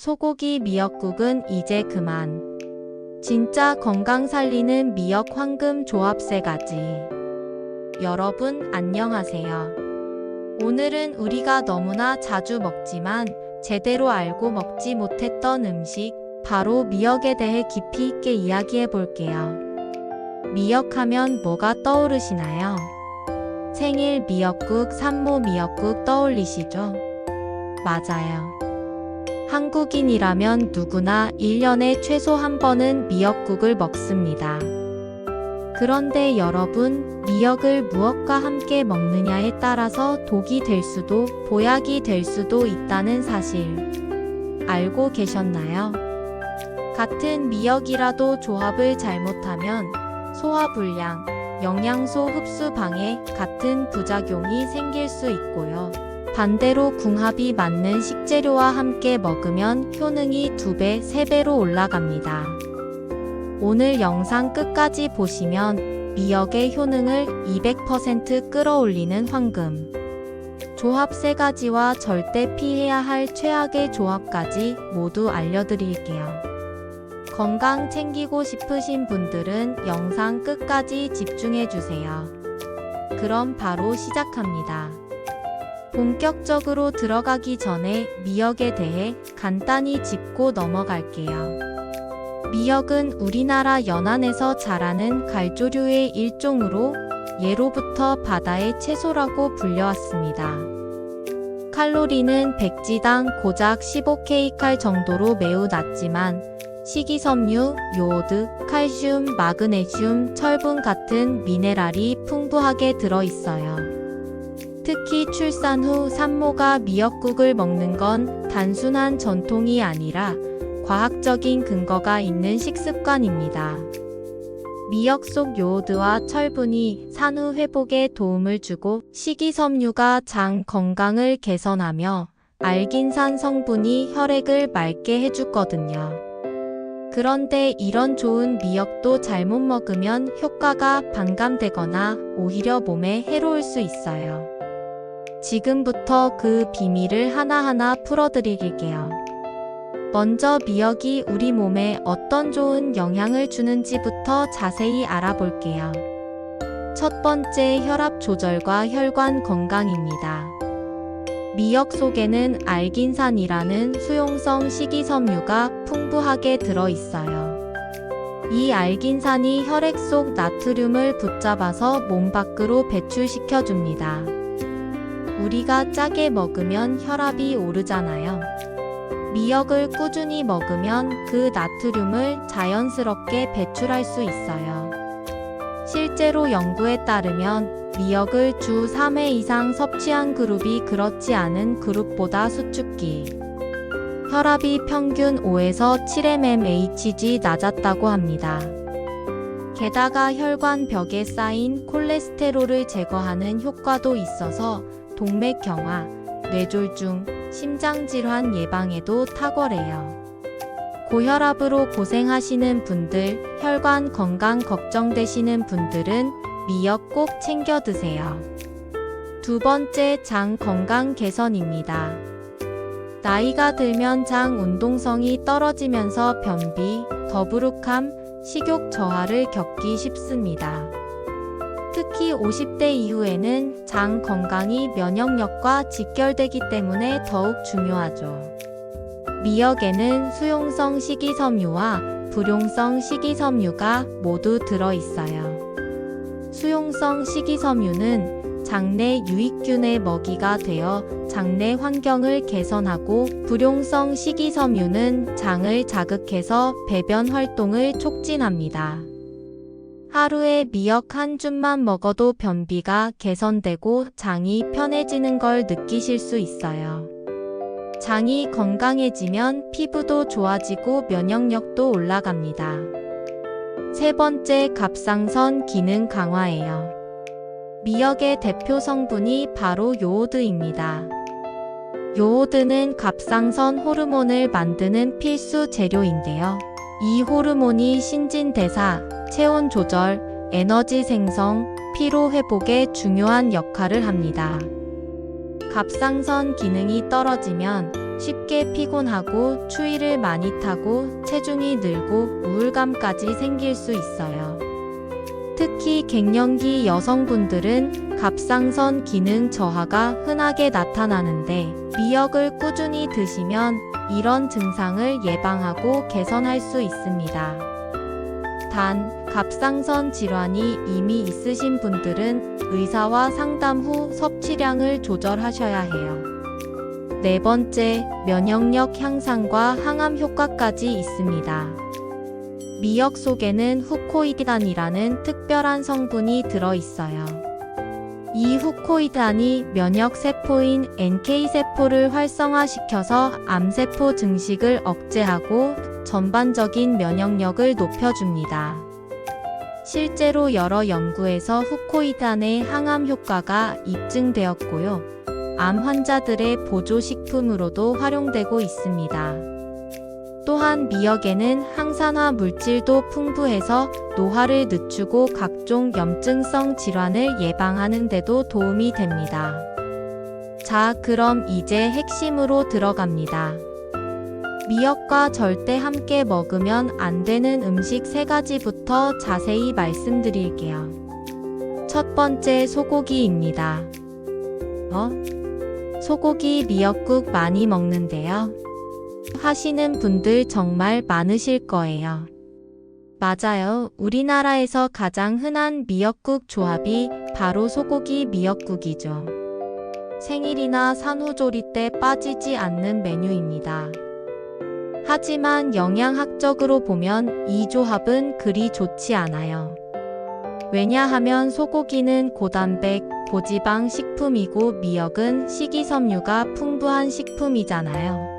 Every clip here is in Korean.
소고기 미역국은 이제 그만. 진짜 건강 살리는 미역 황금 조합 세 가지. 여러분, 안녕하세요. 오늘은 우리가 너무나 자주 먹지만 제대로 알고 먹지 못했던 음식, 바로 미역에 대해 깊이 있게 이야기해 볼게요. 미역하면 뭐가 떠오르시나요? 생일 미역국, 산모 미역국 떠올리시죠? 맞아요. 한국인이라면 누구나 1년에 최소 한 번은 미역국을 먹습니다. 그런데 여러분, 미역을 무엇과 함께 먹느냐에 따라서 독이 될 수도 보약이 될 수도 있다는 사실 알고 계셨나요? 같은 미역이라도 조합을 잘못하면 소화불량, 영양소 흡수 방해 같은 부작용이 생길 수 있고요. 반대로 궁합이 맞는 식재료와 함께 먹으면 효능이 2배, 3배로 올라갑니다. 오늘 영상 끝까지 보시면 미역의 효능을 200% 끌어올리는 황금. 조합 세 가지와 절대 피해야 할 최악의 조합까지 모두 알려드릴게요. 건강 챙기고 싶으신 분들은 영상 끝까지 집중해주세요. 그럼 바로 시작합니다. 본격적으로 들어가기 전에 미역에 대해 간단히 짚고 넘어갈게요. 미역은 우리나라 연안에서 자라는 갈조류의 일종으로 예로부터 바다의 채소라고 불려왔습니다. 칼로리는 백지당 고작 15kcal 정도로 매우 낮지만 식이섬유, 요오드, 칼슘, 마그네슘, 철분 같은 미네랄이 풍부하게 들어있어요. 특히 출산 후 산모가 미역국을 먹는 건 단순한 전통이 아니라 과학적인 근거가 있는 식습관입니다. 미역 속 요오드와 철분이 산후 회복에 도움을 주고 식이섬유가 장 건강을 개선하며 알긴산 성분이 혈액을 맑게 해주거든요. 그런데 이런 좋은 미역도 잘못 먹으면 효과가 반감되거나 오히려 몸에 해로울 수 있어요. 지금부터 그 비밀을 하나하나 풀어드릴게요. 먼저 미역이 우리 몸에 어떤 좋은 영향을 주는지부터 자세히 알아볼게요. 첫 번째 혈압 조절과 혈관 건강입니다. 미역 속에는 알긴산이라는 수용성 식이섬유가 풍부하게 들어있어요. 이 알긴산이 혈액 속 나트륨을 붙잡아서 몸 밖으로 배출시켜줍니다. 우리가 짜게 먹으면 혈압이 오르잖아요. 미역을 꾸준히 먹으면 그 나트륨을 자연스럽게 배출할 수 있어요. 실제로 연구에 따르면 미역을 주 3회 이상 섭취한 그룹이 그렇지 않은 그룹보다 수축기. 혈압이 평균 5에서 7mmHg 낮았다고 합니다. 게다가 혈관 벽에 쌓인 콜레스테롤을 제거하는 효과도 있어서 동맥경화, 뇌졸중, 심장질환 예방에도 탁월해요. 고혈압으로 고생하시는 분들, 혈관 건강 걱정되시는 분들은 미역 꼭 챙겨 드세요. 두 번째 장 건강 개선입니다. 나이가 들면 장 운동성이 떨어지면서 변비, 더부룩함, 식욕 저하를 겪기 쉽습니다. 특히 50대 이후에는 장 건강이 면역력과 직결되기 때문에 더욱 중요하죠. 미역에는 수용성 식이섬유와 불용성 식이섬유가 모두 들어 있어요. 수용성 식이섬유는 장내 유익균의 먹이가 되어 장내 환경을 개선하고 불용성 식이섬유는 장을 자극해서 배변 활동을 촉진합니다. 하루에 미역 한 줌만 먹어도 변비가 개선되고 장이 편해지는 걸 느끼실 수 있어요. 장이 건강해지면 피부도 좋아지고 면역력도 올라갑니다. 세 번째 갑상선 기능 강화예요. 미역의 대표 성분이 바로 요오드입니다. 요오드는 갑상선 호르몬을 만드는 필수 재료인데요. 이 호르몬이 신진대사, 체온 조절, 에너지 생성, 피로 회복에 중요한 역할을 합니다. 갑상선 기능이 떨어지면 쉽게 피곤하고 추위를 많이 타고 체중이 늘고 우울감까지 생길 수 있어요. 특히 갱년기 여성분들은 갑상선 기능 저하가 흔하게 나타나는데 미역을 꾸준히 드시면 이런 증상을 예방하고 개선할 수 있습니다. 단, 갑상선 질환이 이미 있으신 분들은 의사와 상담 후 섭취량을 조절하셔야 해요. 네 번째, 면역력 향상과 항암 효과까지 있습니다. 미역 속에는 후코이드단이라는 특별한 성분이 들어 있어요. 이 후코이드단이 면역 세포인 NK 세포를 활성화시켜서 암세포 증식을 억제하고 전반적인 면역력을 높여줍니다. 실제로 여러 연구에서 후코이단의 항암 효과가 입증되었고요. 암 환자들의 보조식품으로도 활용되고 있습니다. 또한 미역에는 항산화 물질도 풍부해서 노화를 늦추고 각종 염증성 질환을 예방하는 데도 도움이 됩니다. 자, 그럼 이제 핵심으로 들어갑니다. 미역과 절대 함께 먹으면 안 되는 음식 세 가지부터 자세히 말씀드릴게요. 첫 번째 소고기입니다. 어? 소고기 미역국 많이 먹는데요. 하시는 분들 정말 많으실 거예요. 맞아요. 우리나라에서 가장 흔한 미역국 조합이 바로 소고기 미역국이죠. 생일이나 산후조리 때 빠지지 않는 메뉴입니다. 하지만 영양학적으로 보면 이 조합은 그리 좋지 않아요. 왜냐하면 소고기는 고단백, 고지방 식품이고 미역은 식이섬유가 풍부한 식품이잖아요.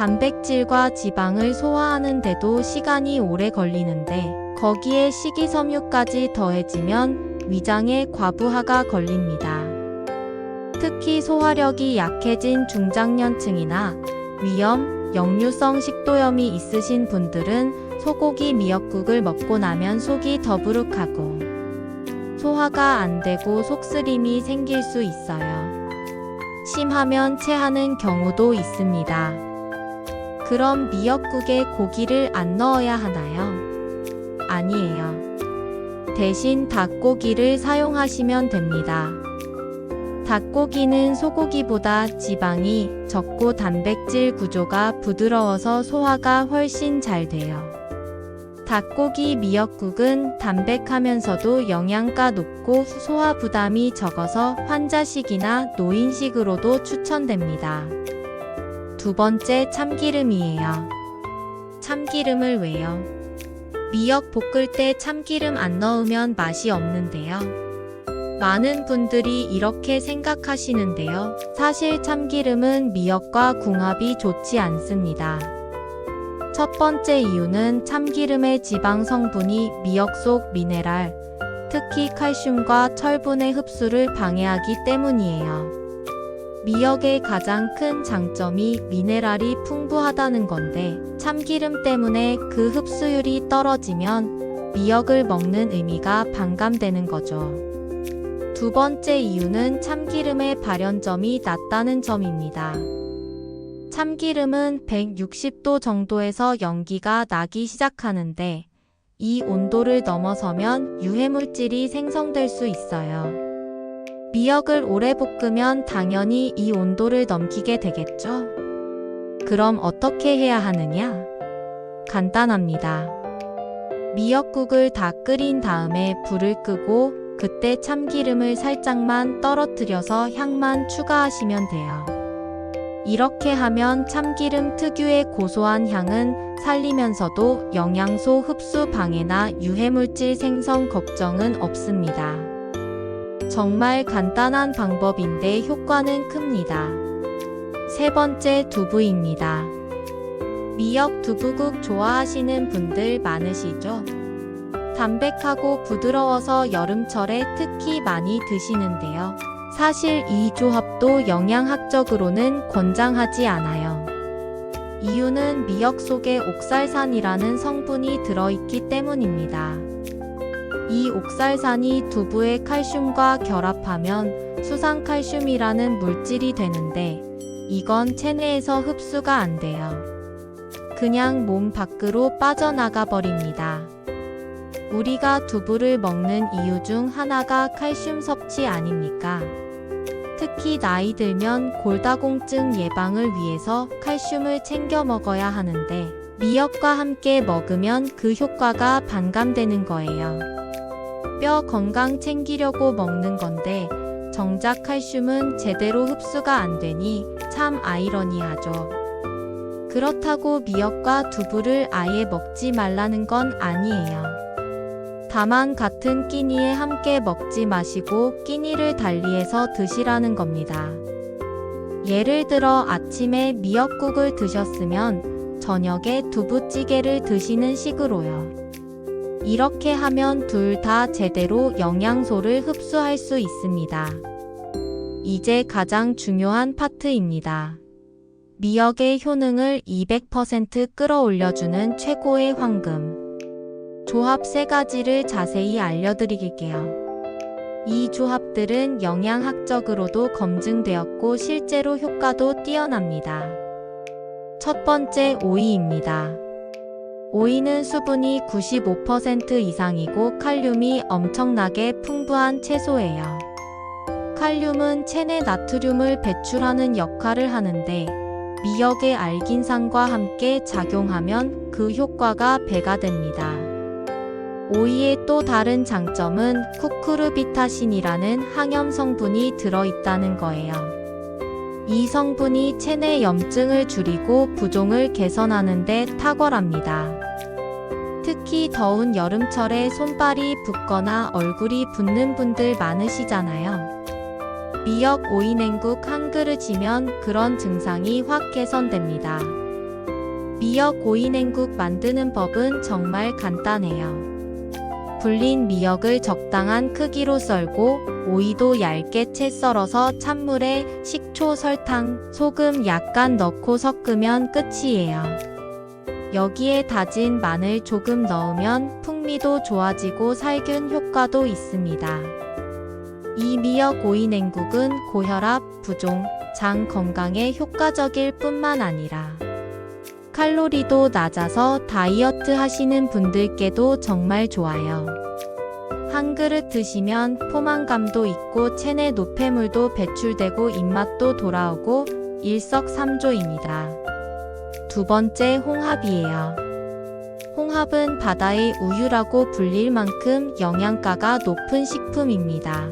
단백질과 지방을 소화하는데도 시간이 오래 걸리는데 거기에 식이섬유까지 더해지면 위장에 과부하가 걸립니다. 특히 소화력이 약해진 중장년층이나 위염, 역류성 식도염이 있으신 분들은 소고기 미역국을 먹고 나면 속이 더부룩하고 소화가 안 되고 속쓰림이 생길 수 있어요. 심하면 체하는 경우도 있습니다. 그럼 미역국에 고기를 안 넣어야 하나요? 아니에요. 대신 닭고기를 사용하시면 됩니다. 닭고기는 소고기보다 지방이 적고 단백질 구조가 부드러워서 소화가 훨씬 잘 돼요. 닭고기 미역국은 담백하면서도 영양가 높고 소화 부담이 적어서 환자식이나 노인식으로도 추천됩니다. 두 번째 참기름이에요. 참기름을 왜요? 미역 볶을 때 참기름 안 넣으면 맛이 없는데요. 많은 분들이 이렇게 생각하시는데요. 사실 참기름은 미역과 궁합이 좋지 않습니다. 첫 번째 이유는 참기름의 지방 성분이 미역 속 미네랄, 특히 칼슘과 철분의 흡수를 방해하기 때문이에요. 미역의 가장 큰 장점이 미네랄이 풍부하다는 건데 참기름 때문에 그 흡수율이 떨어지면 미역을 먹는 의미가 반감되는 거죠. 두 번째 이유는 참기름의 발연점이 낮다는 점입니다. 참기름은 160도 정도에서 연기가 나기 시작하는데 이 온도를 넘어서면 유해물질이 생성될 수 있어요. 미역을 오래 볶으면 당연히 이 온도를 넘기게 되겠죠? 그럼 어떻게 해야 하느냐? 간단합니다. 미역국을 다 끓인 다음에 불을 끄고 그때 참기름을 살짝만 떨어뜨려서 향만 추가하시면 돼요. 이렇게 하면 참기름 특유의 고소한 향은 살리면서도 영양소 흡수 방해나 유해물질 생성 걱정은 없습니다. 정말 간단한 방법인데 효과는 큽니다. 세 번째 두부입니다. 미역 두부국 좋아하시는 분들 많으시죠? 담백하고 부드러워서 여름철에 특히 많이 드시는데요. 사실 이 조합도 영양학적으로는 권장하지 않아요. 이유는 미역 속에 옥살산이라는 성분이 들어있기 때문입니다. 이 옥살산이 두부의 칼슘과 결합하면 수산칼슘이라는 물질이 되는데 이건 체내에서 흡수가 안 돼요. 그냥 몸 밖으로 빠져나가 버립니다. 우리가 두부를 먹는 이유 중 하나가 칼슘 섭취 아닙니까? 특히 나이 들면 골다공증 예방을 위해서 칼슘을 챙겨 먹어야 하는데 미역과 함께 먹으면 그 효과가 반감되는 거예요. 뼈 건강 챙기려고 먹는 건데 정작 칼슘은 제대로 흡수가 안 되니 참 아이러니하죠. 그렇다고 미역과 두부를 아예 먹지 말라는 건 아니에요. 다만 같은 끼니에 함께 먹지 마시고 끼니를 달리해서 드시라는 겁니다. 예를 들어 아침에 미역국을 드셨으면 저녁에 두부찌개를 드시는 식으로요. 이렇게 하면 둘 다 제대로 영양소를 흡수할 수 있습니다. 이제 가장 중요한 파트입니다. 미역의 효능을 200% 끌어올려주는 최고의 황금. 조합 세 가지를 자세히 알려드릴게요. 이 조합들은 영양학적으로도 검증되었고 실제로 효과도 뛰어납니다. 첫 번째 오이입니다. 오이는 수분이 95% 이상이고 칼륨이 엄청나게 풍부한 채소예요. 칼륨은 체내 나트륨을 배출하는 역할을 하는데 미역의 알긴산과 함께 작용하면 그 효과가 배가 됩니다. 오이의 또 다른 장점은 쿠쿠르비타신이라는 항염 성분이 들어있다는 거예요. 이 성분이 체내 염증을 줄이고 부종을 개선하는 데 탁월합니다. 특히 더운 여름철에 손발이 붓거나 얼굴이 붓는 분들 많으시잖아요. 미역 오이 냉국 한 그릇이면 그런 증상이 확 개선됩니다. 미역 오이 냉국 만드는 법은 정말 간단해요. 불린 미역을 적당한 크기로 썰고 오이도 얇게 채 썰어서 찬물에 식초, 설탕, 소금 약간 넣고 섞으면 끝이에요. 여기에 다진 마늘 조금 넣으면 풍미도 좋아지고 살균 효과도 있습니다. 이 미역 오이 냉국은 고혈압, 부종, 장 건강에 효과적일 뿐만 아니라 칼로리도 낮아서 다이어트 하시는 분들께도 정말 좋아요. 한 그릇 드시면 포만감도 있고 체내 노폐물도 배출되고 입맛도 돌아오고 일석삼조입니다. 두 번째 홍합이에요. 홍합은 바다의 우유라고 불릴 만큼 영양가가 높은 식품입니다.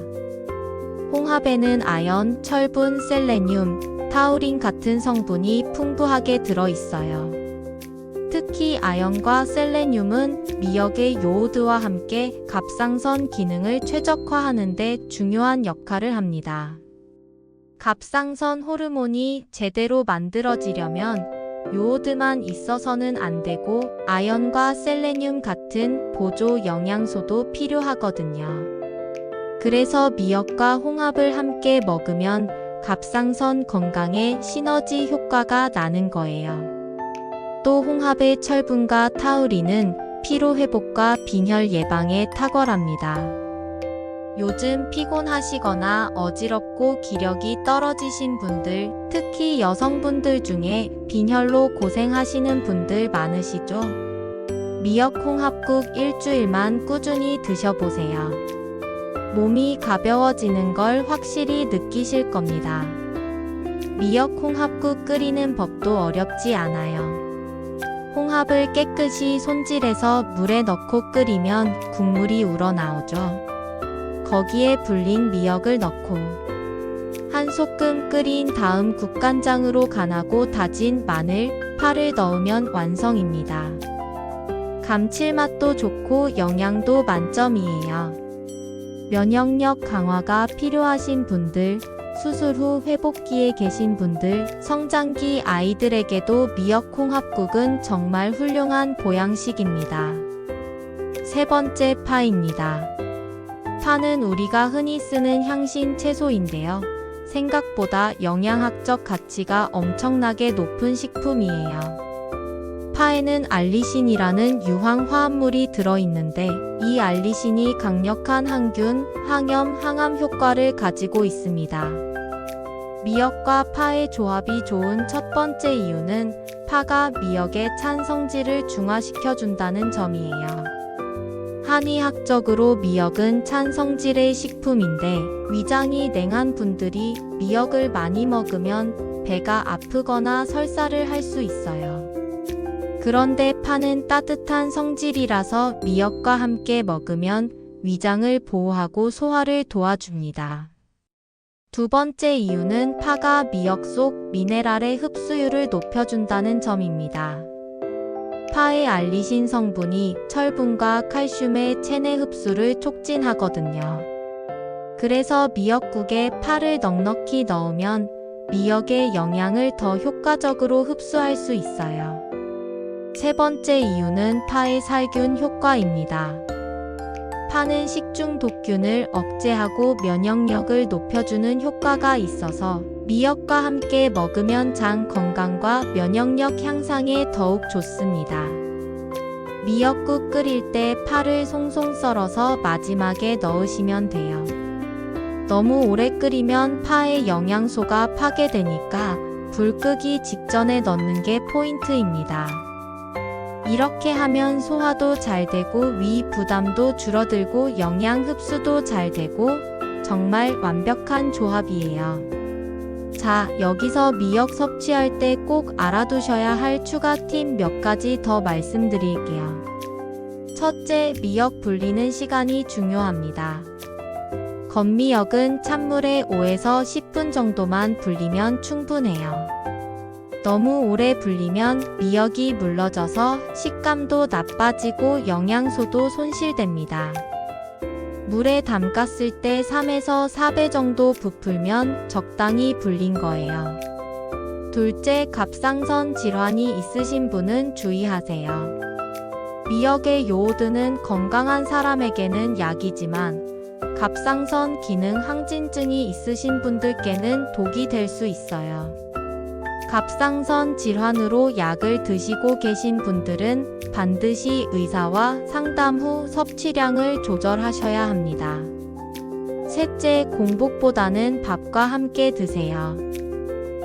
홍합에는 아연, 철분, 셀레늄, 타우린 같은 성분이 풍부하게 들어있어요. 특히 아연과 셀레늄은 미역의 요오드와 함께 갑상선 기능을 최적화하는 데 중요한 역할을 합니다. 갑상선 호르몬이 제대로 만들어지려면 요오드만 있어서는 안 되고 아연과 셀레늄 같은 보조 영양소도 필요하거든요. 그래서 미역과 홍합을 함께 먹으면 갑상선 건강에 시너지 효과가 나는 거예요. 또 홍합의 철분과 타우린은 피로 회복과 빈혈 예방에 탁월합니다. 요즘 피곤하시거나 어지럽고 기력이 떨어지신 분들, 특히 여성분들 중에 빈혈로 고생하시는 분들 많으시죠? 미역 홍합국 일주일만 꾸준히 드셔보세요. 몸이 가벼워지는 걸 확실히 느끼실 겁니다. 미역 홍합국 끓이는 법도 어렵지 않아요. 홍합을 깨끗이 손질해서 물에 넣고 끓이면 국물이 우러나오죠. 거기에 불린 미역을 넣고 한 소끔 끓인 다음 국간장으로 간하고 다진 마늘, 파를 넣으면 완성입니다. 감칠맛도 좋고 영양도 만점이에요. 면역력 강화가 필요하신 분들, 수술 후 회복기에 계신 분들, 성장기 아이들에게도 미역 홍합국은 정말 훌륭한 보양식입니다. 세 번째 파입니다. 파는 우리가 흔히 쓰는 향신 채소인데요. 생각보다 영양학적 가치가 엄청나게 높은 식품이에요. 파에는 알리신이라는 유황 화합물이 들어있는데 이 알리신이 강력한 항균, 항염, 항암 효과를 가지고 있습니다. 미역과 파의 조합이 좋은 첫 번째 이유는 파가 미역의 찬 성질을 중화시켜준다는 점이에요. 한의학적으로 미역은 찬 성질의 식품인데 위장이 냉한 분들이 미역을 많이 먹으면 배가 아프거나 설사를 할 수 있어요. 그런데 파는 따뜻한 성질이라서 미역과 함께 먹으면 위장을 보호하고 소화를 도와줍니다. 두 번째 이유는 파가 미역 속 미네랄의 흡수율을 높여준다는 점입니다. 파의 알리신 성분이 철분과 칼슘의 체내 흡수를 촉진하거든요. 그래서 미역국에 파를 넉넉히 넣으면 미역의 영양을 더 효과적으로 흡수할 수 있어요. 세 번째 이유는 파의 살균 효과입니다. 파는 식중 독균을 억제하고 면역력을 높여주는 효과가 있어서 미역과 함께 먹으면 장 건강과 면역력 향상에 더욱 좋습니다. 미역국 끓일 때 파를 송송 썰어서 마지막에 넣으시면 돼요. 너무 오래 끓이면 파의 영양소가 파괴되니까 불 끄기 직전에 넣는 게 포인트입니다. 이렇게 하면 소화도 잘 되고 위 부담도 줄어들고 영양 흡수도 잘 되고 정말 완벽한 조합이에요. 자, 여기서 미역 섭취할 때 꼭 알아두셔야 할 추가 팁 몇 가지 더 말씀드릴게요. 첫째, 미역 불리는 시간이 중요합니다. 건미역은 찬물에 5에서 10분 정도만 불리면 충분해요. 너무 오래 불리면 미역이 물러져서 식감도 나빠지고 영양소도 손실됩니다. 물에 담갔을 때 3에서 4배 정도 부풀면 적당히 불린 거예요. 둘째, 갑상선 질환이 있으신 분은 주의하세요. 미역의 요오드는 건강한 사람에게는 약이지만 갑상선 기능 항진증이 있으신 분들께는 독이 될 수 있어요. 갑상선 질환으로 약을 드시고 계신 분들은 반드시 의사와 상담 후 섭취량을 조절하셔야 합니다. 셋째, 공복보다는 밥과 함께 드세요.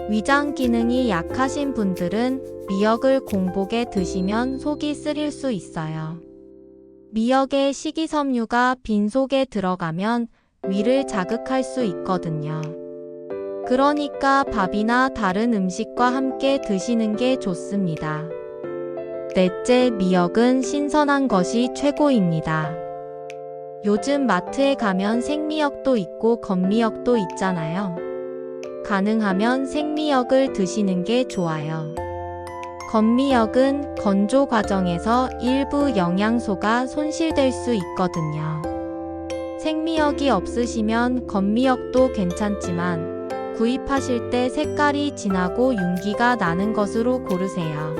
위장 기능이 약하신 분들은 미역을 공복에 드시면 속이 쓰릴 수 있어요. 미역의 식이섬유가 빈속에 들어가면 위를 자극할 수 있거든요. 그러니까 밥이나 다른 음식과 함께 드시는 게 좋습니다. 넷째, 미역은 신선한 것이 최고입니다. 요즘 마트에 가면 생미역도 있고 건미역도 있잖아요. 가능하면 생미역을 드시는 게 좋아요. 건미역은 건조 과정에서 일부 영양소가 손실될 수 있거든요. 생미역이 없으시면 건미역도 괜찮지만 구입하실 때 색깔이 진하고 윤기가 나는 것으로 고르세요.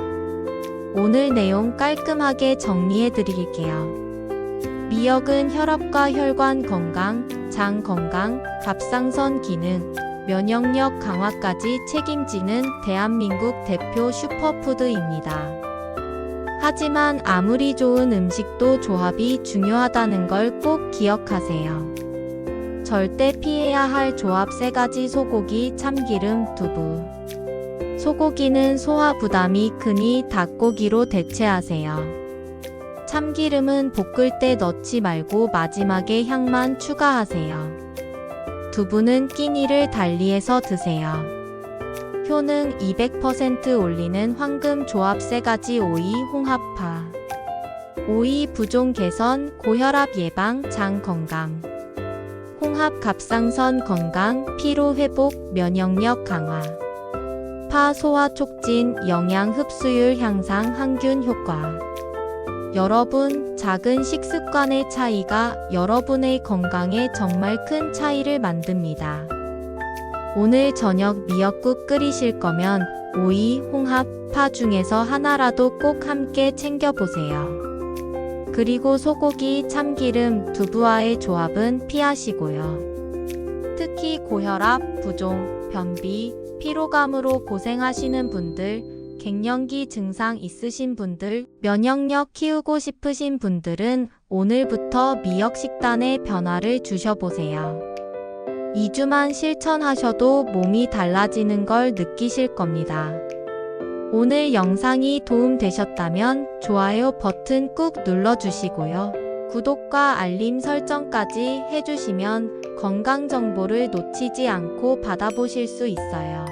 오늘 내용 깔끔하게 정리해 드릴게요. 미역은 혈압과 혈관 건강, 장 건강, 갑상선 기능, 면역력 강화까지 책임지는 대한민국 대표 슈퍼푸드입니다. 하지만 아무리 좋은 음식도 조합이 중요하다는 걸 꼭 기억하세요. 절대 피해야 할 조합 세 가지 소고기, 참기름, 두부. 소고기는 소화 부담이 크니 닭고기로 대체하세요. 참기름은 볶을 때 넣지 말고 마지막에 향만 추가하세요. 두부는 끼니를 달리해서 드세요. 효능 200% 올리는 황금 조합 세 가지 오이 홍합파. 오이 부종 개선, 고혈압 예방, 장 건강. 홍합 갑상선 건강, 피로 회복, 면역력 강화. 파 소화 촉진, 영양 흡수율 향상, 항균 효과. 여러분, 작은 식습관의 차이가 여러분의 건강에 정말 큰 차이를 만듭니다. 오늘 저녁 미역국 끓이실 거면 오이, 홍합, 파 중에서 하나라도 꼭 함께 챙겨보세요. 그리고 소고기, 참기름, 두부와의 조합은 피하시고요. 특히 고혈압, 부종, 변비, 피로감으로 고생하시는 분들, 갱년기 증상 있으신 분들, 면역력 키우고 싶으신 분들은 오늘부터 미역 식단에 변화를 주셔보세요. 2주만 실천하셔도 몸이 달라지는 걸 느끼실 겁니다. 오늘 영상이 도움되셨다면 좋아요 버튼 꾹 눌러주시고요. 구독과 알림 설정까지 해주시면 건강 정보를 놓치지 않고 받아보실 수 있어요.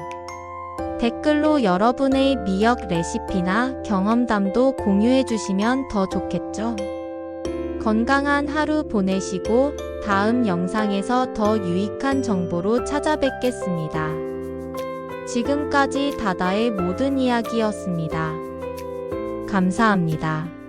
댓글로 여러분의 미역 레시피나 경험담도 공유해 주시면 더 좋겠죠? 건강한 하루 보내시고 다음 영상에서 더 유익한 정보로 찾아뵙겠습니다. 지금까지 다다의 모든 이야기였습니다. 감사합니다.